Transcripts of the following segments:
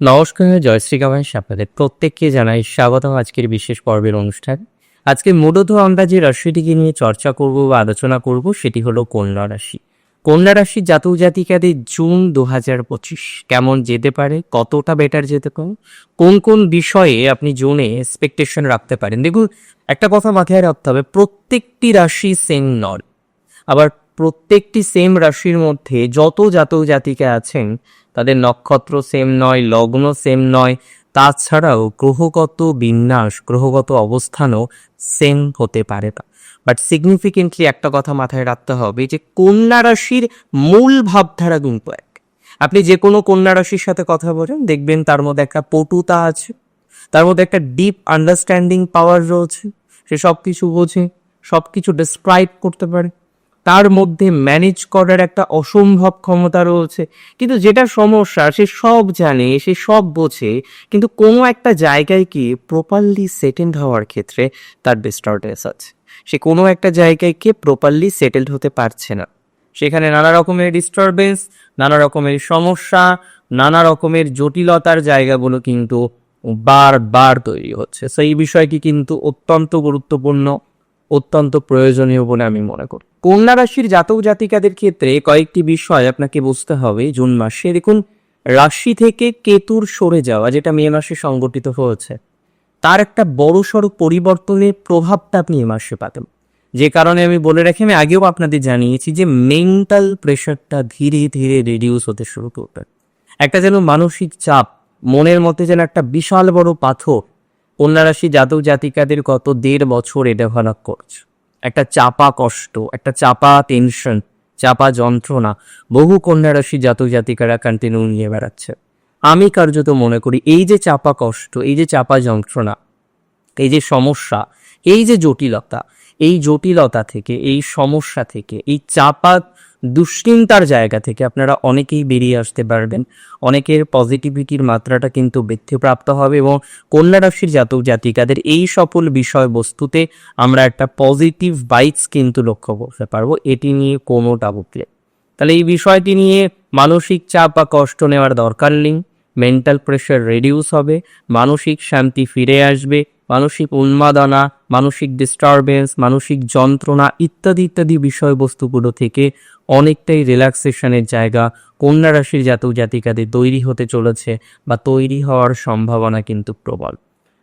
নমস্কার জয়শ্রী গাভাইশ আপনাদের প্রত্যেককে জানাই স্বাগতম আজকের বিশেষ পর্বের অনুষ্ঠান। আজকে মূলত আমরা যে রাশিটিকে নিয়ে চর্চা করব বা আলোচনা করব সেটি হলো কন্যা রাশি। কন্যা রাশির জাতক জাতিকাদের জুন দু হাজার পঁচিশ কেমন যেতে পারে? কতটা বেটার যেতে পারে? কোন কোন বিষয়ে আপনি জুনে এক্সপেকটেশন রাখতে পারেন? দেখুন, একটা কথা মাথায় রাখতে হবে, প্রত্যেকটি রাশি সেম নয়। আবার প্রত্যেকটি সেম রাশির মধ্যে যত জাতক জাতিকা আছেন তাদের নক্ষত্র সেম নয়, লগ্ন সেম নয়। তাছাড়াও গ্রহগত বিন্যাস, গ্রহগত অবস্থানও সেম হতে পারে না বাট সিগনিফিকেন্টলি একটা কথা মাথায় রাখতে হবে যে কন্যা রাশির মূল ভাবধারা কিন্তু এক। আপনি যে কোনো কন্যা রাশির সাথে কথা বলেন, দেখবেন তার মধ্যে একটা পটুতা আছে, তার মধ্যে একটা ডিপ আন্ডারস্ট্যান্ডিং পাওয়ার রয়েছে। সে সব কিছু বোঝে সব কিছু ডিসক্রাইব করতে পারে। তার মধ্যে ম্যানেজ করার একটা অসম্ভব ক্ষমতা রয়েছে। কিন্তু যেটা সমস্যা, সে সব জানে, সে সব বোঝে, কিন্তু কোনো একটা জায়গায় কি প্রপারলি সেটেলড হওয়ার ক্ষেত্রে তার ডিস্টার্বেন্স আছে। সে কোনো একটা জায়গায় গিয়ে প্রপারলি সেটেলড হতে পারছে না। সেখানে নানা রকমের ডিস্টারবেন্স নানা রকমের সমস্যা, নানা রকমের জটিলতার জায়গাগুলো কিন্তু বারবার তৈরি হচ্ছে। সেই বিষয়টি কিন্তু অত্যন্ত গুরুত্বপূর্ণ। অত্যন্ত প্রয়োজনীয় বলে আমি মনে করি। কন্যা রাশির জাতক জাতিকাদের ক্ষেত্রে কয়েকটি বিষয় আপনাকে বুঝতে হবে জুন মাসে। দেখুন, রাশি থেকে কেতুর সরে যাওয়া, যেটা মে মাসে সংগঠিত হয়েছে, তার একটা বড়সড় পরিবর্তনের প্রভাবটা আপনি এ মাসে পাতেন যে কারণে আমি বলে রাখি, আমি আগেও আপনাদের জানিয়েছি যে মেন্টাল প্রেশারটা ধীরে ধীরে রিডিউস হতে শুরু করবে। একটা যেন মানসিক চাপ, মনের মধ্যে যেন একটা বিশাল বড় পাথর কন্যা রাশি জাতক জাতিকাদের গত দেড় বছর ডেভেলপ করছে। একটা চাপা কষ্ট, একটা চাপা টেনশন চাপা যন্ত্রণা বহু কন্যারাশি জাতক জাতিকারা কন্টিনিউ নিয়ে বেড়াচ্ছে। আমি কার্যত মনে করি এই যে চাপা কষ্ট, এই যে চাপা যন্ত্রণা, এই যে সমস্যা, এই যে জটিলতা, এই জটিলতা থেকে, এই সমস্যা থেকে, এই চাপা দুশ্চিন্তার জায়গা থেকে আপনারা অনেকেই বেরিয়ে আসতে পারবেন। অনেকের পজিটিভিটির মাত্রাটা কিন্তু বৃদ্ধিপ্রাপ্ত হবে এবং কন্যা রাশির জাতক জাতিকাদের এই সফল বিষয়বস্তুতে আমরা একটা পজিটিভ বাইটস কিন্তু লক্ষ্য করতে পারব। এটি নিয়ে কোনো নেই তাহলে এই বিষয়টি নিয়ে মানসিক চাপ বা কষ্ট নেওয়ার দরকার নেই। মেন্টাল প্রেশার রিডিউস হবে, মানসিক শান্তি ফিরে আসবে মানসিক উন্মাদনা, মানসিক ডিস্টারবেন্স মানসিক যন্ত্রণা ইত্যাদি ইত্যাদি বিষয়বস্তুগুলো থেকে অনেকটাই রিল্যাক্সেশনের জায়গা কন্যা রাশির জাতক জাতিকাদের তৈরি হতে চলেছে বা তৈরি হওয়ার সম্ভাবনা কিন্তু প্রবল।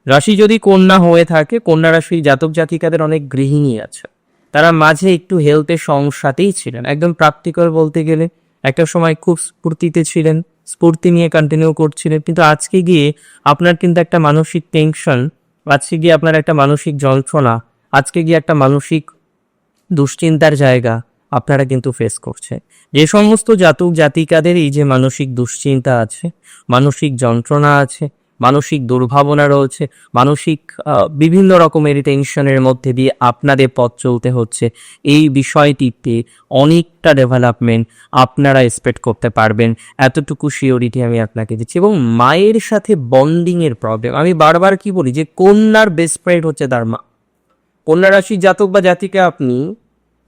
রাশি যদি কন্যা হয়ে থাকে, কন্যা রাশির জাতক জাতিকাদের অনেক গৃহিণী আছে। তারা মাঝে একটু হেলথের সমস্যাতেই ছিলেন। একদম প্রাপ্তিকর বলতে গেলে, একটা সময় খুব স্ফূর্তিতে ছিলেন, স্ফূর্তি নিয়ে কন্টিনিউ করছিলেন, কিন্তু আজকে গিয়ে আপনার কিন্তু একটা মানসিক টেনশন আজকে গিয়ে আপনার একটা মানসিক যন্ত্রণা, আজকে গিয়ে একটা মানসিক দুশ্চিন্তার জায়গা আপনারা কিন্তু ফেস করছে। যে সমস্ত জাতক জাতিকাদের এই যে মানসিক দুশ্চিন্তা আছে, মানসিক যন্ত্রণা আছে মানসিক দুর্ভাবনা রয়েছে, মানসিক বিভিন্ন রকমের টেনশনের মধ্যে দিয়ে আপনাদের পথ চলতে হচ্ছে। এই বিষয়টিতে অনেকটা ডেভেলপমেন্ট আপনারা এক্সপেক্ট করতে পারবেন। এতটুকু শিওরিটি আমি আপনাকে দিচ্ছি। এবং মায়ের সাথে বন্ডিং এর প্রবলেম আমি বারবার কি বলি যে কন্যার বেস্ট ফ্রেন্ড হচ্ছে তার মা। কন্যা রাশির জাতক বা জাতিকে আপনি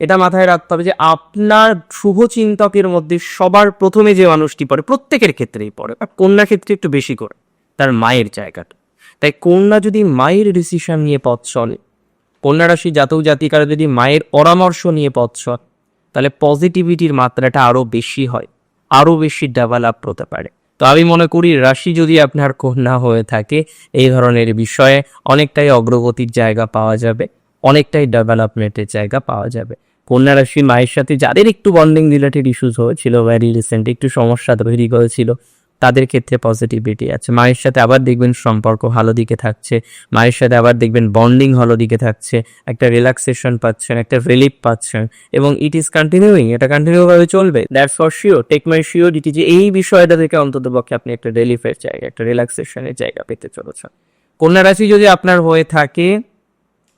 এটা মাথায় রাখতে হবে যে আপনার শুভ চিন্তকের মধ্যে সবার প্রথমে যে মানুষটি পড়ে, প্রত্যেকের ক্ষেত্রেই পড়ে। কন্যা ক্ষেত্রে একটু বেশি করে। তার মায়ের জায়গাটা। তাই কন্যা যদি মায়ের ডিসিশন নিয়ে পথ চলে, কন্যা রাশি জাতক জাতিকারা যদি মায়ের পরামর্শ নিয়ে পথ চলে, তাহলে পজিটিভিটির মাত্রাটা আরও বেশি হয় আরও বেশি ডেভেলপ হতে পারে। তো আমি মনে করি রাশি যদি আপনার কন্যা হয়ে থাকে, এই ধরনের বিষয়ে অনেকটাই অগ্রগতির জায়গা পাওয়া যাবে, অনেকটাই ডেভেলপমেন্টের জায়গা পাওয়া যাবে। কন্যা রাশি মায়ের সাথে যাদের একটু বন্ডিং রিলেটেড ইস্যুস হয়েছিল ভ্যারি রিসেন্ট একটু সমস্যা তৈরি করেছিল তাদের ক্ষেত্রে পজিটিভিটি আছে। মায়ের সাথে আবার দেখবেন সম্পর্ক ভালো দিকে থাকছে। মায়ের সাথে আবার দেখবেন বন্ডিং ভালো দিকে থাকছে। একটা রিল্যাক্সেশন পাচ্ছেন, একটা রিলিফ পাচ্ছেন এবং ইট ইজ কন্টিনিউইং এটা কন্টিনিউ ভাবে চলবে। That's for sure take my sure it যে এই বিষয়টা থেকে অন্তত পক্ষে আপনি একটা রিলিফের জায়গা, একটা রিল্যাক্সেশনের জায়গা পেতে চলেছেন। কন্যা রাশি যদি আপনার হয়ে থাকে,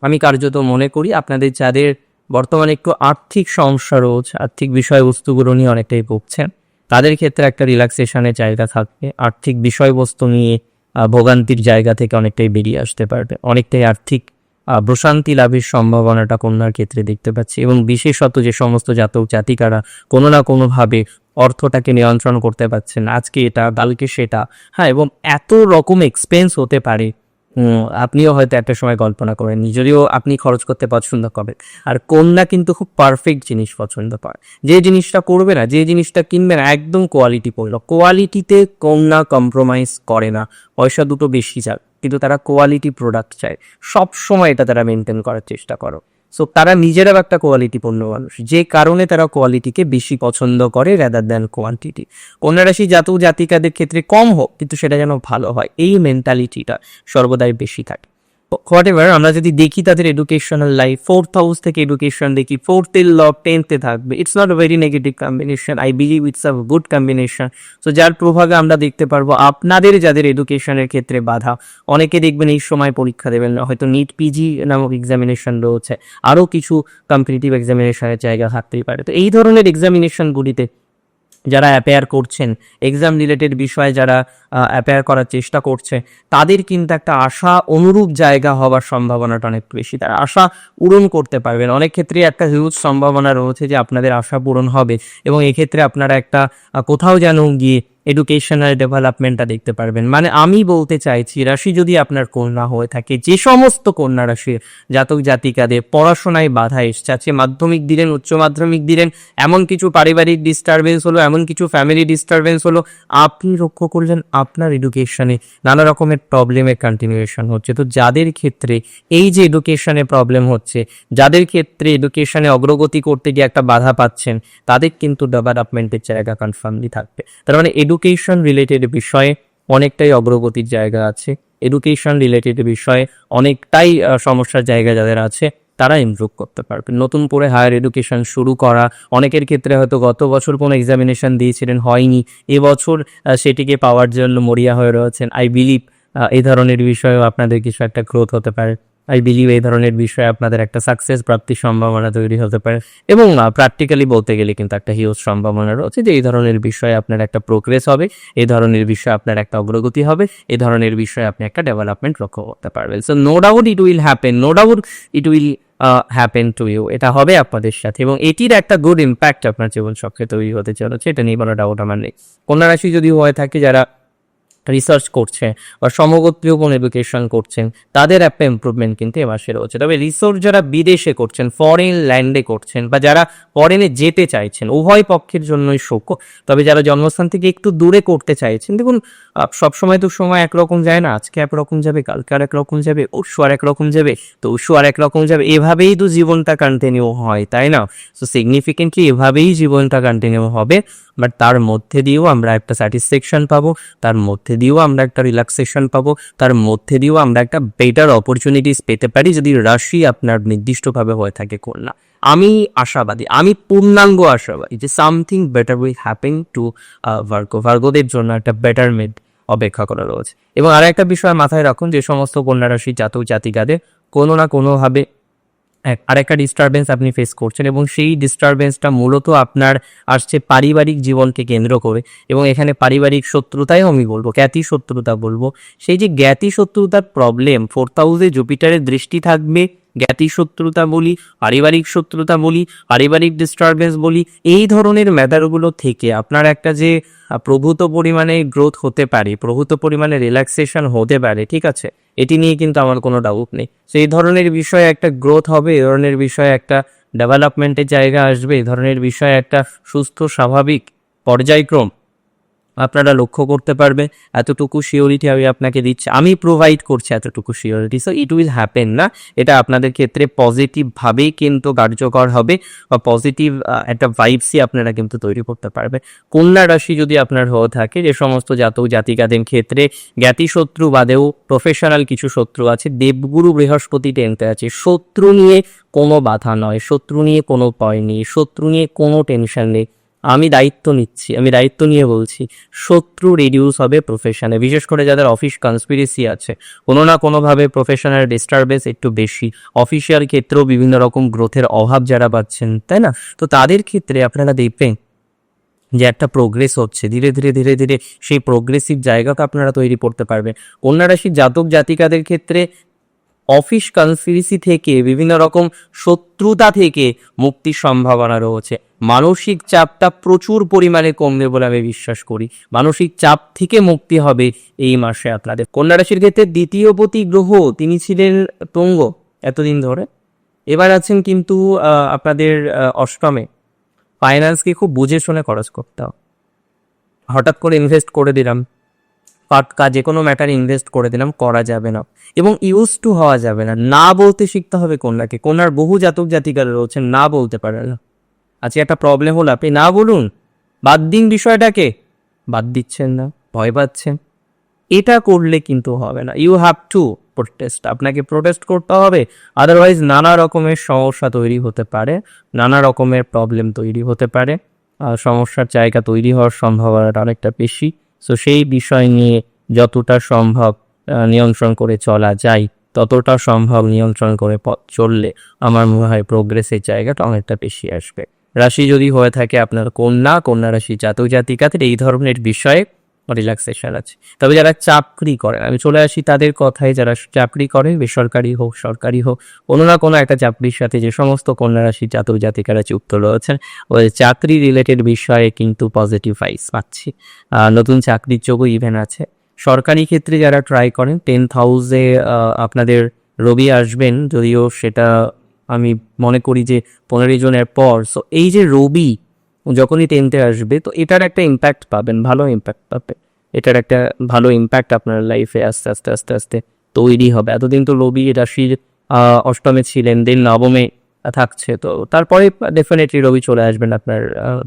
আমি কার্যত মনে করি আপনাদের যাদের বর্তমানে একটু আর্থিক সমস্যা রয়েছে, আর্থিক বিষয়বস্তুগুলো নিয়ে অনেকটাই ভুগছেন তাদের ক্ষেত্রে একটা রিল্যাক্সেশনের জায়গা থাকবে আর্থিক বিষয়বস্তু নিয়ে ভোগান্তির জায়গা থেকে অনেকটাই বেরিয়ে আসতে পারবে। অনেকটাই আর্থিক প্রশান্তি লাভের সম্ভাবনাটা কন্যার ক্ষেত্রে দেখতে পাচ্ছি এবং বিশেষত যে সমস্ত জাতক, জাতিকারা কোনো না কোনোভাবে অর্থটাকে নিয়ন্ত্রণ করতে পারছেন। আজকে এটা, কালকে সেটা। হ্যাঁ এবং এত রকম এক্সপেন্স হতে পারে আপনিও হয়তো একটা সময় কল্পনা করেন যদিও আপনি খরচ করতে পছন্দ করেন। আর কন্যা কিন্তু খুব পারফেক্ট জিনিস পছন্দ করে যে জিনিসটা করবে না, যে জিনিসটা কিনবে না, একদম কোয়ালিটি পড়ল কোয়ালিটিতে কন্যা কম্প্রোমাইজ করে না। পয়সা দুটো বেশি যাক, কিন্তু তারা কোয়ালিটি প্রোডাক্ট চায়। সব সময় এটা তারা মেনটেন করার চেষ্টা করো। সো তারা নিজেরাও একটা কোয়ালিটি পণ্য মানুষ। যে কারণে তারা কোয়ালিটিকে বেশি পছন্দ করে রেদার দ্যান কোয়ান্টিটি কন্যা রাশি জাতক জাতিকাদের ক্ষেত্রে কম হোক, কিন্তু সেটা যেন ভালো হয়। এই মেন্টালিটিটা সর্বদাই বেশি থাকে। হোয়াট এভার আমরা যদি দেখি তাদের এডুকেশনাল লাইফ ফোর্থ হাউস থেকে এডুকেশন দেখি ফোর্থ এর ল টেন্থে থাকবে। It's not very negative combination I believe it's a good combination so যার প্রভাবে আমরা দেখতে পারব আপনাদের যাদের এডুকেশনের ক্ষেত্রে বাধা, অনেকে দেখবেন এই সময় পরীক্ষা দেবেন হয়তো নিট পিজি নামক এক্সামিনেশন রয়েছে। আরও কিছু কম্পিটিটিভ এক্সামিনেশনের জায়গা থাকতেই পারে। তো এই ধরনের এক্সামিনেশনগুলিতে যারা অ্যাপেয়ার করছেন এক্সাম রিলেটেড বিষয়ে যারা অ্যাপেয়ার করার চেষ্টা করছে, তাদের কিন্তু একটা আশা অনুরূপ জায়গা হওয়ার সম্ভাবনাটা অনেক বেশি। তারা আশা পূরণ করতে পারবেন। অনেক ক্ষেত্রে একটা হিউজ সম্ভাবনা রয়েছে যে আপনাদের আশা পূরণ হবে এবং এক্ষেত্রে আপনারা একটা কোথাও যেন গিয়ে এডুকেশনাল ডেভেলপমেন্টটা দেখতে পারবেন। মানে আমি বলতে চাইছি, রাশি যদি আপনার কন্যা হয়ে থাকে, যে সমস্ত কন্যা রাশির জাতক জাতিকাদের পড়াশোনায় বাধা এসছে আজকে মাধ্যমিক দিলেন, উচ্চ মাধ্যমিক দিলেন, এমন কিছু পারিবারিক ডিস্টারবেন্স হলো, এমন কিছু ফ্যামিলি ডিস্টারবেন্স হলো, আপনি লক্ষ্য করলেন আপনার এডুকেশনে নানা রকমের প্রবলেমের কন্টিনিউয়েশন হচ্ছে। তো যাদের ক্ষেত্রে এই যে এডুকেশনে প্রবলেম হচ্ছে, যাদের ক্ষেত্রে এডুকেশনে অগ্রগতি করতে গিয়ে একটা বাধা পাচ্ছেন, তাদের কিন্তু ডেভেলপমেন্টের জায়গা কনফার্মলি থাকবে। তার মানে এডুকেশন রিলেটেড বিষয়ে অনেকটাই অগ্রগতির জায়গা আছে। এডুকেশন রিলেটেড বিষয়ে অনেকটাই সমস্যার জায়গা যাদের আছে, তারা ইমপ্রুভ করতে পারবে। নতুন করে হায়ার এডুকেশন শুরু করা, অনেকের ক্ষেত্রে হয়তো গত বছর কোনো এক্সামিনেশন দিয়েছিলেন, হয়নি। এবছর সেটিকে পাওয়ার জন্য মরিয়া হয়ে রয়েছেন। আই বিলিভ এই ধরনের বিষয়েও আপনাদের কিছু একটা গ্রোথ হতে পারে। আই বিলিভ এই ধরনের বিষয়ে আপনাদের একটা সাকসেস প্রাপ্তির সম্ভাবনা তৈরি হতে পারে। এবং প্র্যাকটিক্যালি বলতে গেলে কিন্তু একটা হিউজ সম্ভাবনা রয়েছে যে, এই ধরনের বিষয়ে আপনার একটা প্রোগ্রেস হবে, এই ধরনের বিষয়ে আপনার একটা অগ্রগতি হবে, এই ধরনের বিষয়ে আপনি একটা ডেভেলপমেন্ট লক্ষ্য করতে পারবেন। So no doubt it will happen no doubt it will happen to you এটা হবে আপনাদের সাথে এবং এটির একটা গুড ইম্প্যাক্ট আপনার জীবন সক্ষে তৈরি হতে চলেছে, এটা নিয়ে কোনো ডাউট আমার নেই। কন্যা রাশি যদি হয়ে থাকে, যারা রিসার্চ করছে বা সমগোত্রীয় কোনো এডুকেশন করছেন, তাদের একটা ইম্প্রুভমেন্ট কিন্তু এমাসে মাসে রয়েছে। তবে রিসার্চ যারা বিদেশে করছেন ফরেন ল্যান্ডে করছেন বা যারা ফরেনে যেতে চাইছেন, উভয় পক্ষের জন্যই শোক। তবে যারা জন্মস্থান থেকে একটু দূরে করতে চাইছেন, দেখুন সবসময় তো সময় একরকম যায় না, আজকে একরকম যাবে, কালকে আর একরকম যাবে, পরশু আর একরকম যাবে, তো উৎসু আর একরকম যাবে, এভাবেই তো জীবনটা কন্টিনিউ হয়, তাই না? সো সিগনিফিকেন্টলি এভাবেই জীবনটা কন্টিনিউ হবে বাট তার মধ্যে দিয়েও আমরা একটা স্যাটিসফ্যাকশন পাবো, তার মধ্যে দিয়েও আমরা একটা রিল্যাক্সেশন পাবো, তার মধ্যে দিয়েও আমরা একটা বেটার অপরচুনিটিস পেতে পারি যদি রাশি আপনার নির্দিষ্টভাবে হয়ে থাকে কন্যা। আমি আশাবাদী, আমি পূর্ণাঙ্গ আশাবাদী যে something better will happen to Virgo ভার্গোদের জন্য একটা বেটারমেন্ট অপেক্ষা করা রয়েছে। এবং আর একটা বিষয় মাথায় রাখুন যে সমস্ত কন্যা রাশি জাতক জাতিকাদের কোনো না কোনোভাবে আরেকটা ডিস্টারবেন্স আপনি ফেস করছেন এবং সেই ডিস্টারবেন্সটা মূলত আপনার আসছে পারিবারিক জীবনকে কেন্দ্র করে এবং এখানে পারিবারিক শত্রুতাই আমি বলব, জ্ঞাতি শত্রুতা বলব। সেই যে জ্ঞাতি শত্রুতার প্রবলেম ফোর্থ হাউসে জুপিটারের দৃষ্টি থাকবে জ্ঞাতি শত্রুতা বলি, পারিবারিক শত্রুতা বলি, পারিবারিক ডিস্টারবেন্স বলি, এই ধরনের ম্যাটারগুলো থেকে আপনার একটা যে প্রভূত পরিমাণে গ্রোথ হতে পারে, প্রভূত পরিমাণে রিল্যাক্সেশন হতে পারে, ঠিক আছে? এটি নিয়ে কিন্তু আমার কোনো ডাউট নেই। সেই ধরনের বিষয়ে একটা গ্রোথ হবে, এই ধরনের বিষয়ে একটা ডেভেলপমেন্টের জায়গা আসবে, এই ধরনের বিষয়ে একটা সুস্থ, স্বাভাবিক পর্যায়ক্রম আপনারা লক্ষ্য করতে পারবে, এতটুকু শিওরিটি আমি আপনাকে দিচ্ছি। আমি প্রোভাইড করছি এতটুকু surety so it will happen না। এটা আপনাদের ক্ষেত্রে পজিটিভভাবেই কিন্তু কার্যকর হবে, বা পজিটিভ একটা ভাইবসই আপনারা কিন্তু তৈরি করতে পারবে। কন্যা রাশি যদি আপনার হয়ে থাকে, যে সমস্ত জাতক জাতিকাদের ক্ষেত্রে জ্ঞাতি শত্রু বাদেও প্রফেশনাল কিছু শত্রু আছে, দেবগুরু বৃহস্পতি টেনতে আছে, শত্রু নিয়ে কোনো বাধা নয়, শত্রু নিয়ে কোনো ভয় নেই, শত্রু নিয়ে কোনো টেনশন নেই। আমি দায়িত্ব নিচ্ছি, আমি দায়িত্ব নিয়ে বলছি, শত্রু রিডিউস হবে প্রফেশনে বিশেষ করে যাদের অফিস কনস্পিরেসি আছে, কোনো না কোনোভাবে প্রফেশনাল ডিস্টারবেন্স একটু বেশি। অফিসিয়াল ক্ষেত্রেও বিভিন্ন রকম গ্রোথের অভাব যারা পাচ্ছেন, তাই না? তো তাদের ক্ষেত্রে আপনারা দেখবেন যে একটা প্রোগ্রেস হচ্ছে। ধীরে ধীরে ধীরে ধীরে সেই প্রোগ্রেসিভ জায়গাকে আপনারা তৈরি করতে পারবেন। কন্যা রাশির জাতক জাতিকাদের ক্ষেত্রে অফিস কনস্পিরেসি থেকে বিভিন্ন রকম শত্রুতা থেকে মুক্তির সম্ভাবনা রয়েছে। মানসিক চাপটা প্রচুর পরিমাণে কমবে বলে আমি বিশ্বাস করি। মানসিক চাপ থেকে মুক্তি হবে এই মাসে আপনাদের। কন্যা রাশির ক্ষেত্রে দ্বিতীয় পতি গ্রহ, তিনি ছিলেন তুঙ্গ এতদিন ধরে। এবার আছেন কিন্তু আপনাদের অষ্টমে। ফাইন্যান্সকে খুব বুঝে শুনে খরচ করতে হবে। হঠাৎ করে ইনভেস্ট করে দিলাম। ফাটকা যে কোনো ম্যাটার ইনভেস্ট করে দিলাম, করা যাবে না। এবং ইউজ টু হওয়া যাবে না। না বলতে শিখতে হবে কন্যাকে। কন্যার বহু জাতক জাতিকারা রয়েছেন, না বলতে পারে না। আজকে একটা প্রবলেম হলো, আপনি না বলুন। বাদ দিন বিষয়টাকে। বাদ দিচ্ছেন না, ভয় পাচ্ছেন। এটা করলে কিন্তু হবে না। ইউ হ্যাভ টু প্রোটেস্ট আপনাকে প্রোটেস্ট করতে হবে। আদারওয়াইজ নানা রকমের সমস্যা তৈরি হতে পারে। নানা রকমের প্রবলেম তৈরি হতে পারে। সমস্যার জায়গা তৈরি হওয়ার সম্ভাবনাটা অনেকটা বেশি। সো সেই বিষয় নিয়ে যতটা সম্ভব নিয়ন্ত্রণ করে চলা যায়, ততটা সম্ভব নিয়ন্ত্রণ করে চললে আমার মনে হয় প্রোগ্রেসের জায়গাটা অনেকটা বেশি আসবে। রাশি যদি হয়ে থাকে আপনার কন্যা কন্যা রাশি জাতক, জাতিকাদের এই ধরনের বিষয়ে রিল্যাক্সেশন আছে। তবে যারা চাকরি করেন, আমি চলে আসি তাদের কথায়, যারা চাকরি করে বেসরকারি হোক, সরকারি হোক, কোনো না কোনো একটা চাকরির সাথে যে সমস্ত কন্যা রাশি জাতক, জাতিকারা যুক্ত রয়েছেন, ওই চাকরি রিলেটেড বিষয়ে কিন্তু পজিটিভ ভাইস পাচ্ছি। নতুন চাকরির যোগও ইভেন আছে। সরকারি ক্ষেত্রে যারা ট্রাই করেন টেন হাউসে আপনাদের রবি আসবেন, যদিও সেটা আমি মনে করি যে পনেরোই জনের পর সো এই যে রবি যখনই টেন্থে আসবে, তো এটার একটা ইম্প্যাক্ট পাবেন, ভালো ইম্প্যাক্ট পাবেন এটার একটা ভালো ইম্প্যাক্ট আপনার লাইফে আস্তে আস্তে আস্তে আস্তে তৈরি হবে। এতদিন তো রবি রাশির অষ্টমে ছিলেন দিন নবমে থাকছে, তো তারপরে ডেফিনেটলি রবি চলে আসবেন আপনার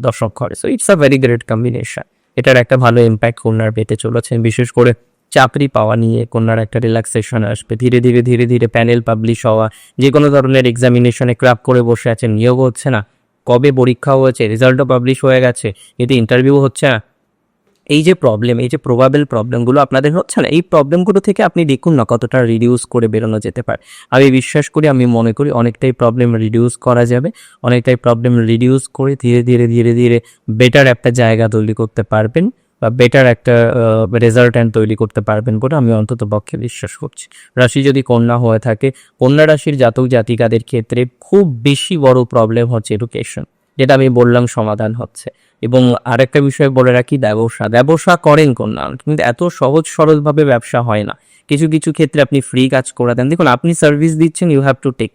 দশম ঘরে। So it's a very great combination এটার একটা ভালো ইম্প্যাক্ট কন্যার পেতে চলেছেন বিশেষ করে চাকরি পাওয়া নিয়ে কন্যার একটা রিল্যাক্সেশন আসবে। ধীরে ধীরে ধীরে ধীরে প্যানেল পাবলিশ হওয়া, যে কোনো ধরনের এক্সামিনেশনে ক্র্যাপ করে বসে আছেন নিয়োগ হচ্ছে না। কবে পরীক্ষা হয়েছে রেজাল্টও পাবলিশ হয়ে গেছে, এতে ইন্টারভিউ হচ্ছে না। এই যে প্রবলেম এই যে প্রবাবেল প্রবলেমগুলো আপনাদের হচ্ছে না, এই প্রবলেমগুলো থেকে আপনি দেখুন না কতটা রিডিউস করে বেরোনো যেতে পারে। আমি বিশ্বাস করি, আমি মনে করি অনেকটাই প্রবলেম রিডিউস করা যাবে, অনেকটাই প্রবলেম রিডিউস করে ধীরে ধীরে ধীরে ধীরে বেটার একটা জায়গা তৈরি করতে পারবেন। বা বেটার একটা রেজাল্টেন্ট তৈরি করতে পারবেন বলে আমি অন্তত পক্ষে বিশ্বাস করছি। রাশি যদি কন্যা হয়ে থাকে, কন্যা রাশির জাতক জাতিকাদের ক্ষেত্রে খুব বেশি বড় প্রবলেম হচ্ছে এডুকেশন যেটা আমি বললাম সমাধান হচ্ছে। এবং আরেকটা বিষয় বলে রাখি, ব্যবসা। ব্যবসা করেন কন্যা, কিন্তু এত সহজ সরলভাবে ব্যবসা হয় না। কিছু কিছু ক্ষেত্রে আপনি ফ্রি কাজ করে দেন। দেখুন, আপনি সার্ভিস দিচ্ছেন ইউ হ্যাভ টু টেক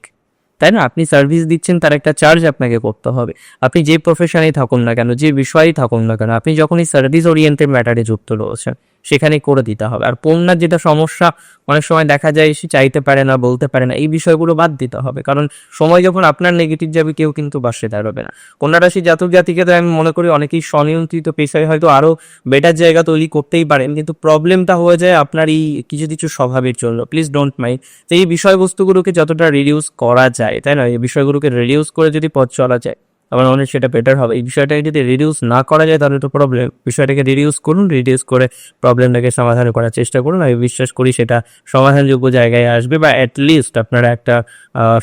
তাই না? আপনি সার্ভিস দিচ্ছেন, তার একটা চার্জ আপনাকে করতে হবে। আপনি যে প্রফেশনেই থাকুন না কেন, যে বিষয়েই থাকুন না কেন, আপনি যখনই সার্ভিস ওরিয়েন্টেড ম্যাটারে যুক্ত রয়েছেন সেখানে করে দিতে হবে। আর পণ্যার যেটা সমস্যা, অনেক সময় দেখা যায় সে চাইতে পারে না, বলতে পারে না, এই বিষয়গুলো বাদ দিতে হবে। কারণ সময় যখন আপনার নেগেটিভ যাবে, কেউ কিন্তু বাসে দাঁড়াবে না। কন্যা রাশি জাতক জাতিকে তো আমি মনে করি অনেকেই স্বনিয়ন্ত্রিত পেশায় হয়তো আরও বেটার জায়গা তৈরি করতেই পারেন, কিন্তু প্রবলেমটা হয়ে যায় আপনার এই কিছু কিছু স্বভাবের জন্য। প্লিজ ডোন্ট মাইন্ড তো এই বিষয়বস্তুগুলোকে যতটা রিডিউস করা যায়, তাই না? এই বিষয়গুলোকে রিডিউস করে যদি পথ চলা যায় মনে হয় সেটা বেটার হবে। এই বিষয়টাকে যদি রিডিউস না করা যায়, তাহলে তো প্রবলেম বিষয়টাকে রিডিউস করুন রিডিউস করে প্রবলেমটাকে সমাধান করার চেষ্টা করুন। আমি বিশ্বাস করি সেটা সমাধানযোগ্য জায়গায় আসবে বা অ্যাটলিস্ট আপনারা একটা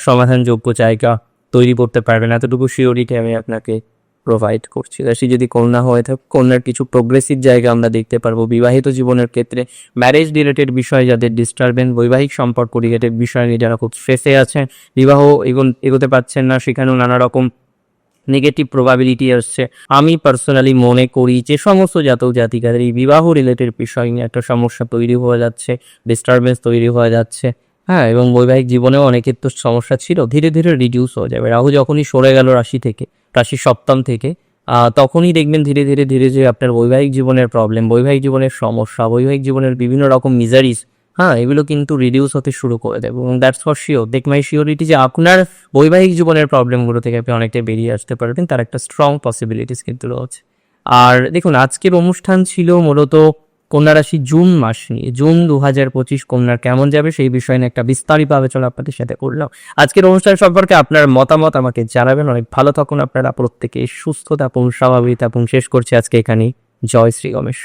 সমাধানযোগ্য জায়গা তৈরি করতে পারবেন। এতটুকু শিওরিটি আমি আপনাকে প্রোভাইড করছি। রাশি, যদি কন্যা হয়ে থাকে, কন্যার কিছু প্রোগ্রেসিভ জায়গা আমরা দেখতে পারব। বিবাহিত জীবনের ক্ষেত্রে ম্যারেজ রিলেটেড বিষয় যাদের ডিস্টারবেন্স বৈবাহিক সম্পর্ক রিলেটেড বিষয় নিয়ে যারা খুব স্ট্রেসে আছেন, বিবাহ এগোতে পারছেন না, সেখানেও নানা রকম নেগেটিভ প্রবাবিলিটি আসছে। আমি পার্সোনালি মনে করি যে সমস্ত জাতক জাতিকাদের এই বিবাহ রিলেটেড বিষয় নিয়ে একটা সমস্যা তৈরি হয়ে যাচ্ছে ডিস্টারবেন্স তৈরি হয়ে যাচ্ছে। হ্যাঁ এবং বৈবাহিক জীবনেও অনেকের তো সমস্যা ছিল, ধীরে ধীরে রিডিউস হয়ে যাবে। রাহু যখনই সরে গেল রাশি থেকে, রাশি সপ্তম থেকে তখনই দেখবেন ধীরে ধীরে ধীরে ধীরে আপনার বৈবাহিক জীবনের প্রবলেম বৈবাহিক জীবনের সমস্যা, বৈবাহিক জীবনের বিভিন্ন রকম মিজারিস হ্যাঁ এগুলো কিন্তু রিডিউস হতে শুরু করে দেবে এবং দ্যাটস ফর শিওর দেখ মাই শিওরিটি যে আপনার বৈবাহিক জীবনের প্রবলেমগুলো থেকে আপনি অনেকটাই বেরিয়ে আসতে পারবেন, তার একটা স্ট্রং পসিবিলিটিস কিন্তু রয়েছে। আর দেখুন, আজকের অনুষ্ঠান ছিল মূলত কন্যা রাশি জুন মাস নিয়ে। জুন দু হাজার পঁচিশ কন্যার কেমন যাবে সেই বিষয় নিয়ে একটা বিস্তারিত আলোচনা আপনাদের সাথে করলাম। আজকের অনুষ্ঠান সম্পর্কে আপনার মতামত আমাকে জানাবেন। অনেক ভালো থাকুন আপনারা। প্রত্যেকে সুস্থ থাকুন স্বাভাবিক থাকুন শেষ করছি আজকে এখানেই। জয় শ্রী গণেশ।